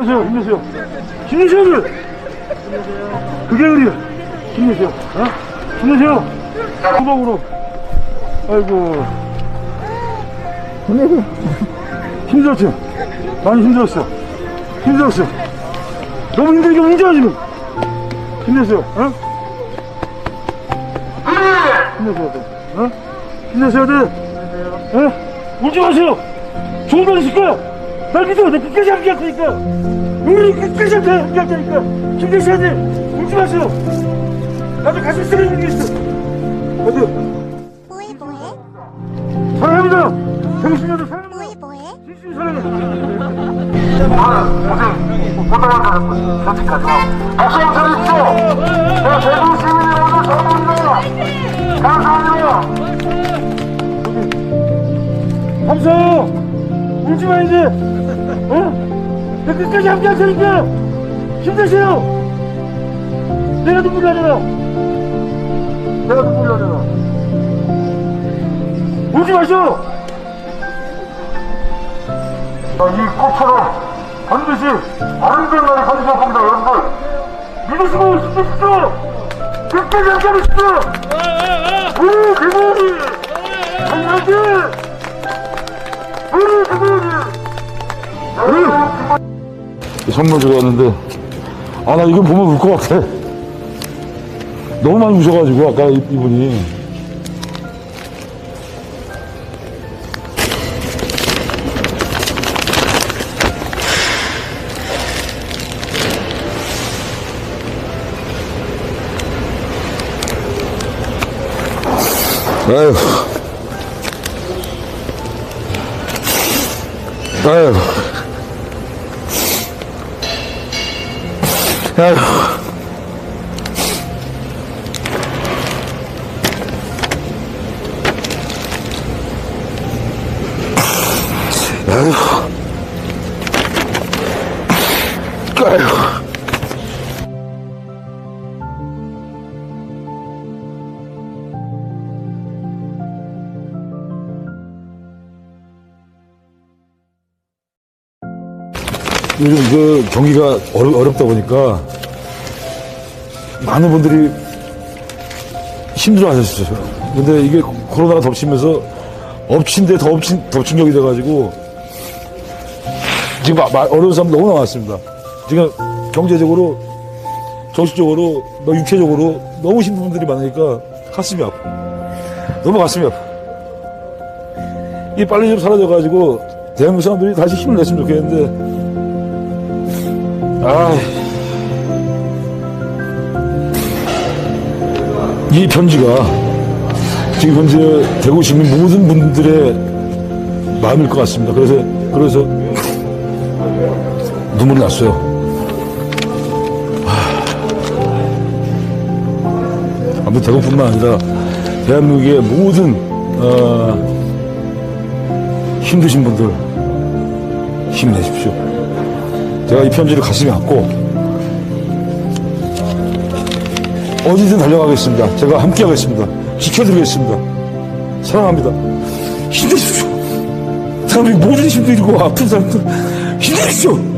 힘내세요, 힘내세요. 힘내세요, 그게 우리야. 힘내세요, 어? 힘내세요. 후방으로. 아이고. 힘내세요. 힘들었죠? 많이 힘들었어. 힘들었어. 너무 힘들게 운전하 지금. 힘내세요, 어? 힘내세요, 돼. 어? 힘내세요, 돼. 어? 울지 마세요. 좋은 날 있을 거야. 날 믿어. 내 끝까지 함께 할 테니까. 우리 끝까지 함께 함께 할 테니까. 힘내셔 야 돼. 울지 마세요. 나도 가슴 쓰러지는 게 있어. 나도 뭐해 뭐해? 사랑합니다. 당신들도 사랑합니다. 뭐해 뭐해? 진심 사랑해. 고생 못하는 선택하지 마. 다시 한번 드리십시오. 네, 대구 시민 여러분 감사합니다. 감사합니다. 감사해요. 울지 마 이제. 어? 내 끝까지 함께 할 테니까. 힘내세요. 내가 눈물 나잖아. 내가 눈물 나잖아. 울지 마시오. 자, 이 꽃처럼 반드시 아름다운 날이 반드시 겁니다, 여러분들. 믿으시고 힘내십시오. 끝까지 함께 하십시오. 대구리 강력히 우 선물 들어왔는데 아 나 이건 보면 울 것 같아. 너무 많이 우셔가지고 아까 이- 이분이. 아유 아유 아유 아유 아유 요즘 그 경기가 어려, 어렵 다 보니까 많은 분들이 힘들어 하셨어요. 근데 이게 코로나가 덮치면서 엎친 데 더 엎친, 덮친 격이 돼가지고 지금 마- 마- 어려운 사람 너무 나왔습니다. 지금 경제적으로, 정신적으로, 뭐 육체적으로 너무 힘든 분들이 많으니까 가슴이 아파. 너무 가슴이 아파. 이 빨리 좀 사라져가지고 대한민국 사람들이 다시 힘을 냈으면 좋겠는데 아, 이 편지가 지금 현재 대구 시민 모든 분들의 마음일 것 같습니다. 그래서 그래서 눈물이 났어요. 하, 아무튼 대구뿐만 아니라 대한민국의 모든 어, 힘드신 분들 힘내십시오. 제가 이 편지를 가슴에 안고 어디든 달려가겠습니다. 제가 함께 하겠습니다. 지켜드리겠습니다. 사랑합니다. 힘내십시오. 사람들이 모든 힘들고 아픈 사람들 힘내십시오.